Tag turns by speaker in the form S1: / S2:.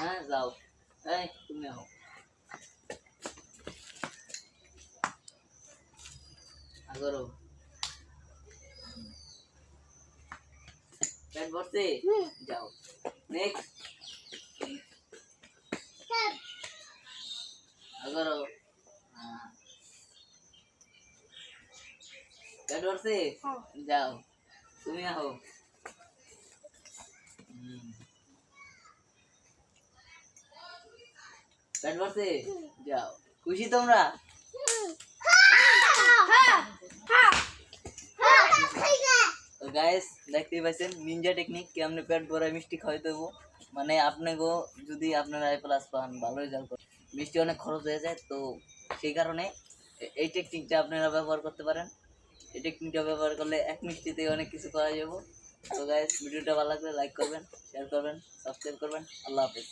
S1: হ্যাঁ যাও এই তুমি আও আগরো পেট ভরছে যাও নেক্সট আগরো হ্যাঁ পেট ভরছে যাও তুমি আও হুম পেট ভরছে যাও খুশি তোমরা তো গাইস দেখতেই পাইছেন নিনজা টেকনিক কেমনে পেট ভরা মিষ্টি খাওয়াই দেবো মানে আপনাকেও যদি আপনারা আই প্লাস পান ভালো রেজাল্ট করেন মিষ্টি অনেক খরচ হয়ে যায় তো সেই কারণে এ- এই টেকনিকটা আপনারা ব্যবহার করতে পারেন এই টেকনিকটা ব্যবহার করলে এক মিষ্টিতে অনেক কিছু করা যাব? তো গাইজ ভিডিওটা ভালো লাগলে লাইক করবেন শেয়ার করবেন সাবস্ক্রাইব করবেন। আল্লাহ হাফিজ।